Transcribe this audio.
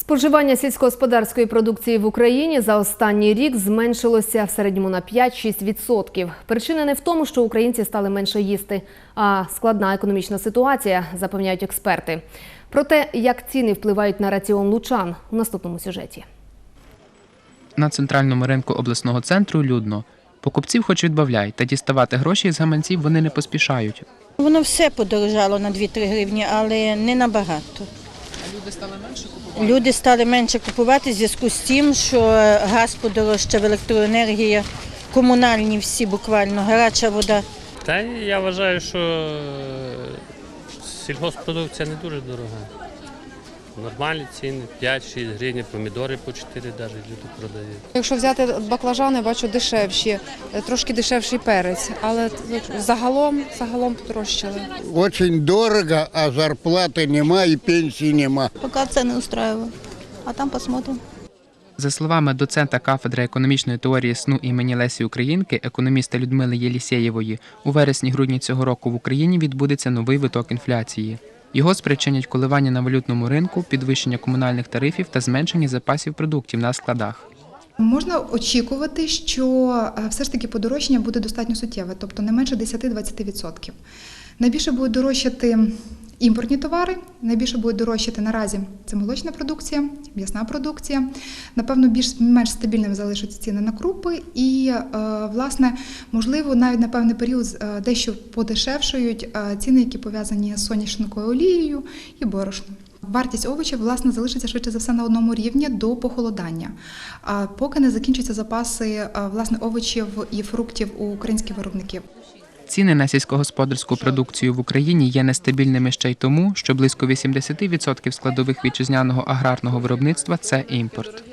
Споживання сільськогосподарської продукції в Україні за останній рік зменшилося в середньому на 5-6%. Причина не в тому, що українці стали менше їсти, а складна економічна ситуація, запевняють експерти. Про те, як ціни впливають на раціон лучан у наступному сюжеті. На центральному ринку обласного центру людно. Покупців хоч відбавляй, та діставати гроші з гаманців вони не поспішають. Воно все подорожало на 2-3 гривні, але не набагато. Люди стали менше купувати? Люди стали менше купувати в зв'язку з тим, що газ подорожчав, електроенергія, комунальні всі буквально, гаряча вода. Та я вважаю, що е, сільгоспродукція не дуже дорога. Нормальні ціни, 5-6 гривень, помідори по 4 навіть люди продають. Якщо взяти баклажани, бачу дешевші, е, трошки дешевший перець, але загалом, загалом подорожчали. Очень дорого, а зарплаты нема и пенсии нема. Пока цены устраивают. А там посмотрим. За словами доцента кафедри економічної теорії сну імені Лесі Українки, економіста Людмили Єлісєєвої, у вересні-грудні цього року в Україні відбудеться новий виток інфляції. Його спричинять коливання на валютному ринку, підвищення комунальних тарифів та зменшення запасів продуктів на складах. Можна очікувати, що е, все ж таки подорожчання буде достатньо суттєве, тобто не менше 10-20%. Найбільше будуть дорожчати імпортні товари, найбільше буде дорожчати наразі це молочна продукція, м'ясна продукція. Напевно, більш менш стабільними залишаться ціни на крупи, і е, власне, можливо, навіть на певний період е, дещо подешевшують е, ціни, які пов'язані з соняшниковою олією і борошном. Вартість овочів власне залишиться швидше за все на одному рівні до похолодання, поки не закінчаться запаси власне овочів і фруктів у українських виробників. Ціни на сільськогосподарську продукцію в Україні є нестабільними ще й тому, що близько 80% складових вітчизняного аграрного виробництва це імпорт.